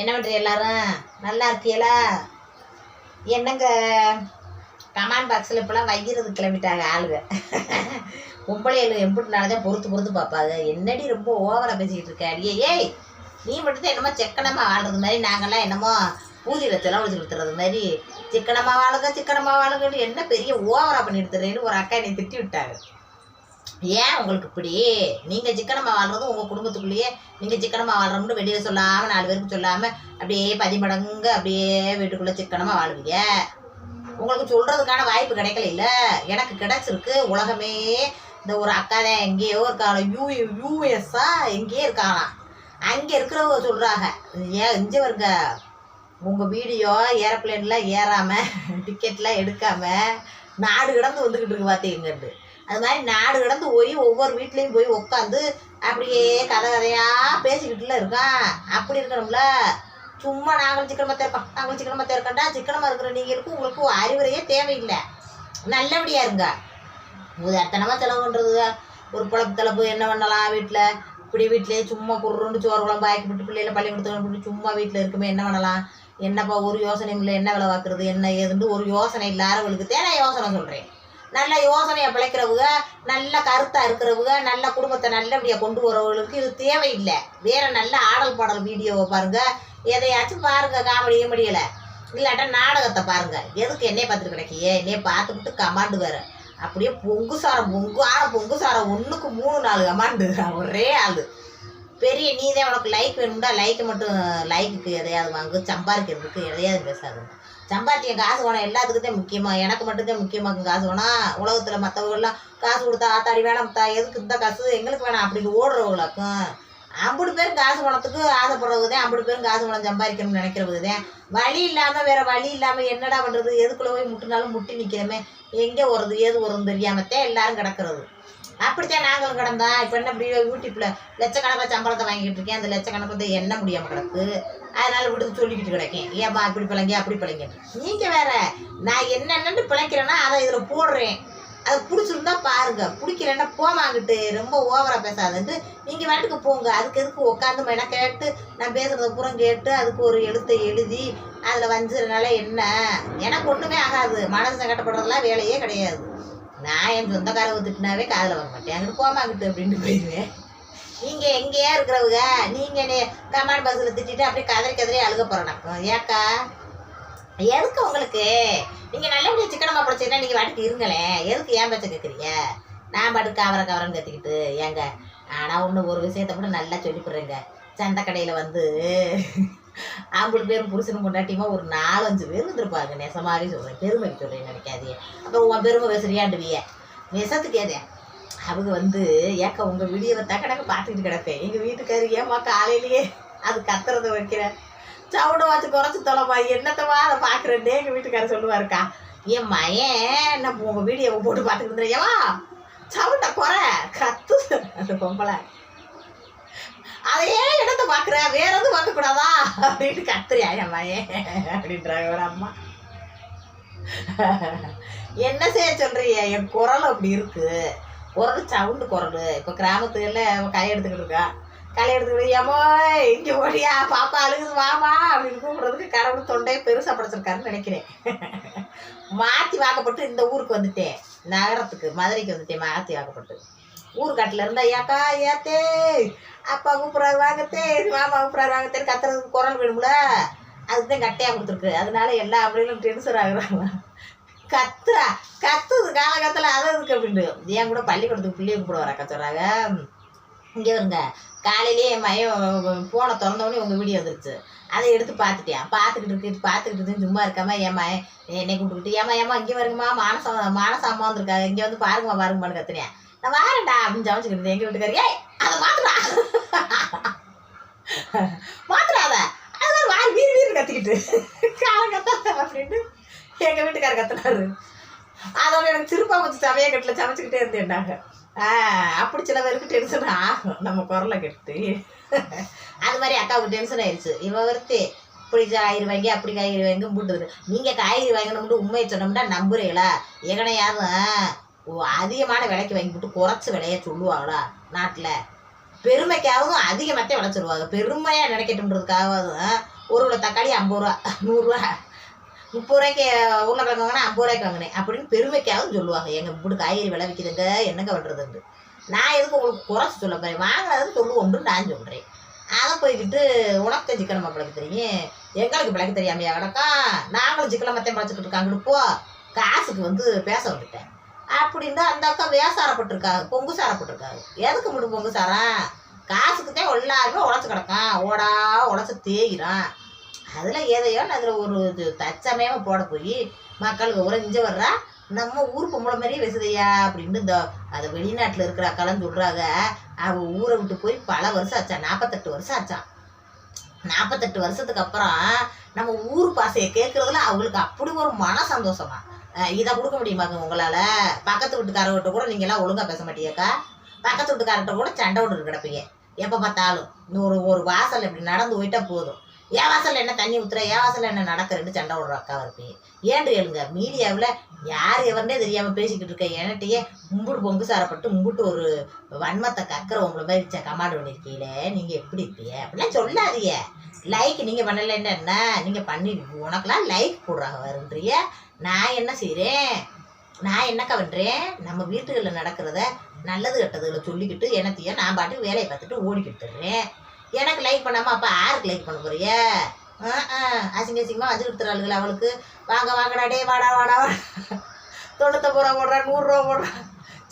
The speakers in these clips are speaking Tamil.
என்ன பண்ணுறீங்க எல்லாரும்? நல்லா இருக்கீங்களா என்னங்க? கமெண்ட் பாக்ஸில் இப்போலாம் வைக்கிறது கிளம்பிட்டாங்க ஆளுங்க. பொம்பளைகள் எப்படினாலதான் பொறுத்து பொறுத்து பார்ப்பாங்க என்னடி ரொம்ப ஓவராக பேசிக்கிட்டு இருக்க? அடியே ஏய் நீ மட்டும்தான் என்னமோ செக்கனமாக வாழ்றது மாதிரி நாங்கள்லாம் என்னமோ பூஜையில் செலவழிச்சு கொடுத்துறது மாதிரி சிக்கனமாக வாழுங்க சிக்கனமாக வாழுங்கன்னு என்ன பெரிய ஓவராக பண்ணி எடுத்துறேன்னு ஒரு அக்கா என்னை திட்டி விட்டாங்க. ஏன் உங்களுக்கு இப்படி? நீங்கள் சிக்கனமாக வாழ்றதும் உங்கள் குடும்பத்துக்குள்ளேயே நீங்கள் சிக்கனமாக வாழ்றோம்னு வெளியில் சொல்லாமல் நாலு பேருக்கு சொல்லாமல் அப்படியே பதிமடங்கு அப்படியே வீட்டுக்குள்ளே சிக்கனமாக வாழ்வீங்க? உங்களுக்கு சொல்கிறதுக்கான வாய்ப்பு கிடைக்கல இல்லை எனக்கு கிடைச்சிருக்கு. உலகமே இந்த ஒரு அக்கா தான் எங்கேயோ இருக்காங்க யூ யூஎஸ்ஸா எங்கேயே இருக்காங்களாம் அங்கே இருக்கிறவங்க சொல்கிறாங்க ஏன் இங்கே வருங்க? உங்கள் வீடியோ ஏரோப்ளேன்லாம் ஏறாமல் டிக்கெட்லாம் எடுக்காமல் நாடு கிடந்து வந்துக்கிட்டு இருக்கு பார்த்தீங்கன்ட்டு அது மாதிரி நாடு கடந்து போய் ஒவ்வொரு வீட்லேயும் போய் உட்காந்து அப்படியே கதை கதையாக பேசிக்கிட்டுல இருக்கான். அப்படி இருக்கணும்ல. சும்மா நாங்களும் சிக்கனமாக தேர்க்கோம் நாங்களும் சிக்கனமாக தேர்க்கண்டா சிக்கனமாக இருக்கிற நீங்களுக்கும் உங்களுக்கு அறிவுரையே தேவையில்லை. நல்லபடியாக இருங்க. எத்தனமா செலவு பண்ணுறது ஒரு குழப்பு தலைப்பு என்ன பண்ணலாம் வீட்டில் இப்படி வீட்டிலேயே சும்மா குருண்டு சோறு குழம்பு ஆக்கி விட்டு பிள்ளைகளை பள்ளிக்கூடத்துக்கு அனுப்பிட்டு சும்மா வீட்டில் இருக்குமே என்ன பண்ணலாம்? என்னப்பா ஒரு யோசனையும் இல்லை. என்ன விளைவாக்குறது? என்ன ஏதுன்னு ஒரு யோசனை இல்லாதவங்களுக்கு தேவை யோசனை சொல்கிறேன் நல்ல யோசனையை பிழைக்கிறவங்க நல்ல கருத்தாக இருக்கிறவங்க நல்ல குடும்பத்தை நல்லபடியாக கொண்டு வரவங்களுக்கு இது தேவையில்லை. வேறு நல்ல ஆடல் பாடல் வீடியோவை பாருங்கள் எதையாச்சும் பாருங்க காமெடி கிமெடியில் இல்லாட்டா நாடகத்தை பாருங்கள் எதுக்கு என்னைய பார்த்துட்டு கிடைக்கியே? என்னைய பார்த்துக்கிட்டு கமாண்டு வேறு. அப்படியே பொங்கு சாரம் பொங்கு ஆற பொங்கு சாரம். ஒன்றுக்கு மூணு நாலு கமாண்டு ஒரே ஆள். பெரிய நீ தான் உனக்கு லைக் வேணும்டா. லைக்கு மட்டும் லைக்குக்கு எதையாவது வாங்கு. சம்பாதிக்கிறதுக்கு எதையாவது பேசாதுங்க சம்பாத்தியம் காசு வேணும் எல்லாத்துக்குதான் முக்கியமா. எனக்கு மட்டும்தான் முக்கியமாக்கும் காசு வேணாம் உலகத்தில் மற்றவங்கெல்லாம் காசு கொடுத்தா ஆத்தாடி வேணாம் தா எதுக்கு இந்த காசு? எங்களுக்கு வேணாம் அப்படின்னு ஓடுறவங்களுக்கும் ஐம்பது பேர் காசு பணத்துக்கு ஆசைப்படுறவங்க தான் ஐம்பது பேரும் காசு பணம் சம்பாதிக்கணும்னு நினைக்கிறவங்க தான் வழி இல்லாமல் வேற வழி இல்லாமல் என்னடா பண்ணுறது எதுக்குள்ளே போய் முட்டினாலும் முட்டி நிற்கிறோமே எங்கே வருது ஏது வருதுன்னு தெரியாமத்தான் எல்லாரும் கிடக்கிறது. அப்படித்தான் நாங்களும் கிடந்தோம். இப்போ என்ன இப்படி யூடியூப்பில் லட்சக்கணக்கில் சம்பளத்தை வாங்கிட்டு இருக்கேன். அந்த லட்சக்கணக்கில் என்ன முடியாமல் கிடக்கு. அதனால விடுத்து சொல்லிக்கிட்டு கிடக்கேன். ஏம்மா அப்படி பிழைங்க அப்படி பிழைங்க. நீங்கள் வேற நான் என்னென்னு பிழைக்கிறேன்னா அதை இதில் போடுறேன். அது பிடிச்சிருந்தா பாருங்க. பிடிக்கிறேன்னா போமாங்கிட்டு ரொம்ப ஓவராக பேசாதுன்ட்டு. நீங்கள் வாட்டுக்கு போங்க. அதுக்கு எதுக்கு உட்காந்து மென கேட்டு நான் பேசுகிறத பூரா கேட்டு அதுக்கு ஒரு எழுத்தை எழுதி அதில் வஞ்சதுனால என்ன? எனக்கு ஒன்றுமே ஆகாது. மனசு சங்கடப்படுறதுலாம் வேலையே கிடையாது. நான் என் சொந்தக்காரவை திட்டினாவே காதில் வாங்க மாட்டேன். அங்கிட்டு போமாங்கிட்டு அப்படின்ட்டு போயிடுவேன் நீங்கள் எங்கேயா இருக்கிறவங்க நீங்கள் கமாண்ட் பஸ்ல திட்டிட்டு அப்படியே கதறி கதறி அழுக போகிறேன் ஏக்கா? எதுக்கு உங்களுக்கு? நீங்கள் நல்லபடியாக சிக்கனமா படிச்சீங்கன்னா நீங்கள் வாட்டுக்கு இருங்களேன். எதுக்கு ஏன் பேச்ச கேட்குறீங்க நான் பாட்டுக்கு கவர கவரம் கத்திக்கிட்டு ஏங்க? ஆனால் ஒன்று ஒரு விஷயத்த கூட நல்லா சொல்லி போடுறேங்க சந்தை கடையில் வந்து ஆம்பளை பேரும் புருஷனும் கொண்டாட்டியுமா ஒரு நாலஞ்சு பேர் வந்திருப்பாங்க நெசமாவே சொல்கிறேன் பெருமைக்கு சொல்கிறேன் நினைக்காதீங்க. அப்புறம் உன் பெருமை பேசுறியாண்டுவிய நெசத்துக்கு ஏதே அவங்க வந்து ஏக்கா உங்கள் வீடியோவை தக்கடக்க பார்த்துக்கிட்டு கிடப்பேன். எங்கள் வீட்டுக்காரர் ஏம்மா காலையிலேயே அது கத்துறத வைக்கிறேன் சவுண்டை வச்சு குறைச்சி தொலைமா என்னத்தவா அதை பார்க்குறேன்னே எங்கள் வீட்டுக்காரர் சொல்லுவாருக்கா. என் மயன் நம்ம உங்கள் வீடியோவை போட்டு பார்த்துக்கிட்டு ஏவா சவுண்டை குறை கத்து. அந்த பொம்பளை. அதையே இடத்த பார்க்குற? வேற எதுவும் பார்க்கக்கூடாதா? அப்படின்னு கத்துறியா? என் மயன் அப்படின்றாங்க ஒரு அம்மா. என்ன செய்ய சொல்றீங்க என் குரல் அப்படி இருக்கு. ஒரு சவுண்டு குரல். இப்போ கிராமத்துல களை எடுத்துக்கிட்டு இருக்கா. களை எடுத்துக்கிட்டு ஏமோ இங்கே ஓடியா பாப்பா அழுகுது வாமா அப்படின்னு கூப்பிடுறதுக்கு கடவுள் தொண்டையை பெருசாக படைச்சிருக்காருன்னு நினைக்கிறேன். மாற்றி வாக்கப்பட்டு இந்த ஊருக்கு வந்துட்டேன். நகரத்துக்கு மதுரைக்கு வந்துட்டேன் மாற்றி வாக்கப்பட்டு. ஊர்காட்டில் இருந்தா ஏக்கா ஏத்தே அப்பா கூப்பிட்றாரு வாங்கத்தே மாமா கூப்பிட்றாரு வாங்கத்தேன்னு கத்துறதுக்கு குரல் வேணும்ல. அதுக்கு தான் கட்டையாக கொடுத்துருக்கு. அதனால எல்லா அப்படியும் டென்ஷன் ஆகுறாங்க. கத்துறா கத்துது காலகத்தில் அது இருக்கு அப்படின்ட்டு. ஏன் கூட பள்ளிக்கூடத்துக்கு பிள்ளைய கூப்பிட வரக்கா கத்துறாங்க இங்கே வருங்க காலையிலேயே என் மையம் ஃபோனை திறந்தவொடனே உங்கள் வீடியோ வந்துருச்சு. அதை எடுத்து பார்த்துட்டேன் பார்த்துக்கிட்டு இருக்கு பார்த்துக்கிட்டு இருந்து சும்மா இருக்காம ஏமா என்னை கூப்பிட்டுக்கிட்டு ஏமா ஏமா இங்கே வருங்கம்மா மானசம் மானசாமா வந்திருக்காங்க இங்கே வந்து பாருங்கம்மா பாருங்கம்மான்னு கத்துனேன் நான் வாரேன்டா அப்படின்னு சமைச்சுக்கிட்டு எங்கள் வீட்டுக்காரி ஏய் அதை மாத்துடா. மாத்துறாத அது வாரி வீடு வீடு கத்திக்கிட்டு. காலம் கத்த அப்படின்ட்டு எங்கள் வீட்டுக்காரர் கத்துனாரு. அதோட எனக்கு திருப்பா வச்சு சமைய கட்டில் சமைச்சிக்கிட்டே இருந்தேன்டாங்க. ஆ அப்படி சில பேருக்கு டென்ஷன் ஆகும். நம்ம குரலை கெட்டு அது மாதிரி அக்காவுக்கு டென்ஷன் ஆயிடுச்சு இவ ஒருத்தே இப்படி காய்கறி வாங்கி அப்படி காய்கறி வாங்கி போட்டுது நீங்கள் காய்கறி வாங்கணும்னு உண்மையை சொன்னோம்னா நம்புறீங்களா? எங்கனையாவது அதிகமான விலைக்கு வாங்கி போட்டு குறைச்சி விலைய சொல்லுவாங்களா நாட்டில்? பெருமைக்காகவும் அதிகமாகத்தே விளைச்சிருவாங்க. பெருமையாக நினைக்கட்டுன்றதுக்காகவும் ஒரு கிலோ தக்காளி ஐம்பது ரூபா நூறுரூவா முப்பது ரூபாய்க்கு உருளைக்கிழங்கு வாங்கினா ஐம்பது ரூபாய்க்கு வாங்கினேன். அப்படின்னு பெருமைக்காகவும் சொல்லுவாங்க. எங்கள் இப்படி காய்கறி விலை விற்கிதுங்க என்னங்க பண்ணுறதுண்டு நான் எதுக்கு உங்களுக்கு குறைச்சி சொல்ல வாங்கினதுக்கு வாங்கினது சொல்லுவோண்டு நான் சொல்கிறேன் அதை போய்கிட்டு உனக்கு தான் சிக்கனமாக பிழைக்க தெரியும்? எங்களுக்கு பிழைக்க தெரியாமையா கிடக்கா நாங்களும் சிக்கன மத்தையும் பழச்சிக்கிட்டு இருக்காங்க போ. காசுக்கு வந்து பேச வந்துட்டேன். அப்படின்னா அந்த அக்கா வேசாரப்பட்டிருக்காங்க பொங்கு சாரப்பட்டிருக்காங்க. எதுக்கு மட்டும் பொங்கு சாரா காசுக்கு தான் எல்லாருமே உழைச்சி கிடக்கான். ஓடா உழைச்சி தேயிறான் அதில் எதையோ அதில் ஒரு இது தச்சமயமாக போட போய் மக்களுக்கு உறைஞ்சு வர்றா நம்ம ஊர் பொம்பளை மாதிரியே பேசுதையா அப்படின்ட்டு இந்த அது வெளிநாட்டில் இருக்கிற அக்காலாம் சொல்கிறாங்க அவள் ஊரை விட்டு போய் பல வருஷம் ஆச்சா நாற்பத்தெட்டு வருஷம் ஆச்சான் நாற்பத்தெட்டு வருஷத்துக்கு அப்புறம் நம்ம ஊர் பாசையை கேட்குறதுல அவங்களுக்கு அப்படி ஒரு மன சந்தோஷமா. இதை கொடுக்க முடியுமாங்க உங்களால்? பக்கத்து வீட்டுக்காரர்கிட்ட கூட நீங்களாம் ஒழுங்காக பேச மாட்டீங்கக்கா பக்கத்து வீட்டுக்காரர்கிட்ட கூட சண்டை விட்டு கிடப்பீங்க. எப்போ பார்த்தாலும். ஒரு ஒரு வாசல் இப்படி நடந்து போயிட்டா போதும். என் வாசலில் என்ன தண்ணி ஊத்துற? என் வாசலில் என்ன நடக்கிறேன்னு சண்டை விடுற அக்காவா இருப்பீங்க ஏன்று எழுங்க மீடியாவில் யார் எவர்னே தெரியாமல் பேசிக்கிட்டு இருக்க. என்கிட்டயே மும்புட்டு பொங்கு சாரப்பட்டு மும்புட்டு ஒரு வன்மத்தை கக்கிற உங்களை மாதிரி கமாண்ட் பண்ணியிருக்கீங்களே. நீங்கள் எப்படி இருப்பீங்க? அப்படிலாம் சொல்லாதீங்க. லைக் நீங்கள் பண்ணலைன்னா என்ன? நீங்கள் பண்ணி உனக்கெல்லாம் லைக் போடுறாங்க வருன்றிய நான் என்ன செய்கிறேன் நான் என்னக்கா பண்ணுறேன் நம்ம வீட்டுகளில் நடக்கிறத நல்லது கெட்டதுகளை சொல்லிக்கிட்டு என்னத்தையோ நான் பாட்டுக்கு வேலையை பார்த்துட்டு ஓடிக்கிட்டுறேன் எனக்கு லைக் பண்ணாமல் அப்போ யாருக்கு லைக் பண்ண போறிய? அசிங்க அசிங்கமாக வச்சு கொடுத்துறாளுகள் அவளுக்கு. வாங்க வாங்கடா டே வாடா வாடா வாடா. தொண்ணூத்தொம்பது ரூபா போடுறா நூறுரூவா போடுறா.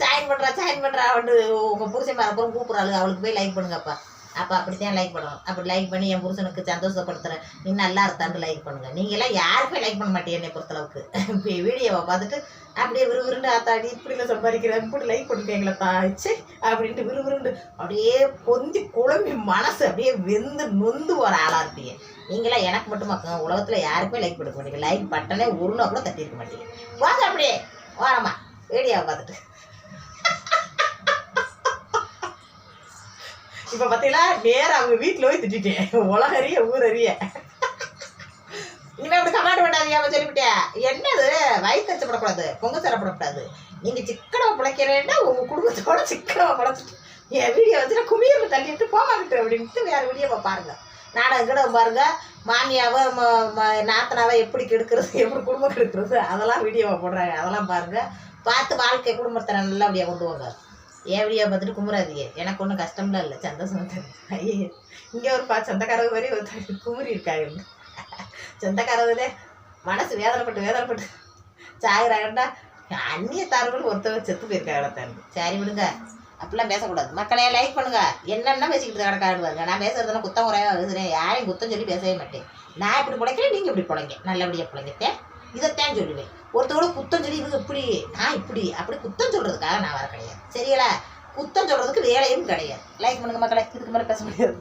ஜாயின் பண்ணுறா ஜாயின் பண்ணுறா வந்து உங்கள் புருஷன் மரப்புறம் கூப்பிட்றாளுங்க அவளுக்கு போய் லைக் பண்ணுங்கப்பா. அப்போ அப்படித்தான் லைக் பண்ணணும். அப்படி லைக் பண்ணி என் புருஷனுக்கு சந்தோஷப்படுத்துகிறேன் நீ நல்லா இருந்தான்னு லைக் பண்ணுங்க. நீங்களாம் யாருமே லைக் பண்ண மாட்டீங்க என்னை பொறுத்தளவுக்கு. இப்போ வீடியோவை பார்த்துட்டு அப்படியே விறுவிறுண்டு ஆத்தாடி இப்படிலாம் சம்பாதிக்கிறேன் இப்படி லைக் பண்ணிருக்கீங்களா தாச்சு அப்படின்ட்டு விறுவிறுண்டு அப்படியே பொந்தி குழம்பி மனசு அப்படியே வெந்து நொந்து வர ஆளாக இருப்பீங்க. நீங்களாம் எனக்கு மட்டும் மக்கள் உலகத்தில் யாருக்குமே லைக் பண்ண மாட்டீங்க. லைக் பட்டனே ஒரு கூட தட்டியிருக்க மாட்டீங்க. வாங்க அப்படியே வாரம்மா வீடியோவை பார்த்துட்டு. இப்போ பார்த்தீங்களா நேர அவங்க வீட்டில் போய் திட்டிட்டேன். உலகறிய ஊரறிய. இனிமே அப்படி கமாண்ட் பண்ணாதீங்க சொல்லிவிட்டேன் என்னது? வயிற்று கச்சப்படக்கூடாது பொங்க தரப்படக்கூடாது நீங்க சிக்கனவை பிழைக்கிறேன்னா உங்க குடும்பத்தோட சிக்கனவை பிழைச்சிட்டு என் வீடியோ வச்சு நான் குமியில் தள்ளிட்டு போவாங்கிட்டு அப்படின்ட்டு வேற வீடியோவை பாருங்க. நாடகம் கிட பாருங்க மாமியாவை நாத்தனாவை எப்படி கெடுக்கிறது எப்படி குடும்பம் கெடுக்கிறது அதெல்லாம் வீடியோவை போடுறாங்க அதெல்லாம் பாருங்க. பார்த்து வாழ்க்கை குடும்பத்தை நல்லபடியாக கொண்டு வாங்க ஏன் வீடியோ பார்த்துட்டு குமுறாதீங்க? எனக்கு ஒன்றும் கஷ்டம்லாம் இல்லை. சந்தோஷம் ஐயே இங்கே ஒரு பா சொந்தக்காரவு மாதிரி ஒருத்தர் குமுறி இருக்காங்க சொந்தக்காரவுலே மனசு வேதனைப்பட்டு வேதனைப்பட்டு சாகுறாங்கடா அந்நிய தார்கள் ஒருத்தவங்க செத்து போயிருக்காங்க தான் சரி விடுங்க. அப்படிலாம் பேசக்கூடாது. மக்களே லைக் பண்ணுங்க. என்னென்ன பேசிக்கிட்டு கிடக்காடுவாங்க நான் பேசுறதுனா குத்தம் குறையாக பேசுகிறேன் யாரையும் குத்தம் சொல்லி பேசவே மாட்டேன். நான் இப்படி பிழைக்கிறேன் நீங்கள் இப்படி பிழைங்க. நல்லபடியாக பிழைங்கத்தேன் இதைத்தான் சொல்லுவேன். ஒருத்தரோட குத்தம் சொல்லி இவங்க இப்படி நான் இப்படி அப்படி குத்தம் சொல்கிறதுக்காக நான் வர கிடையாது. சரிங்களா? குத்தம் சொல்கிறதுக்கு வேலையும் கிடையாது. லைக் பண்ணுங்க மக்களை இதுக்கு மேலே பேச முடியாது.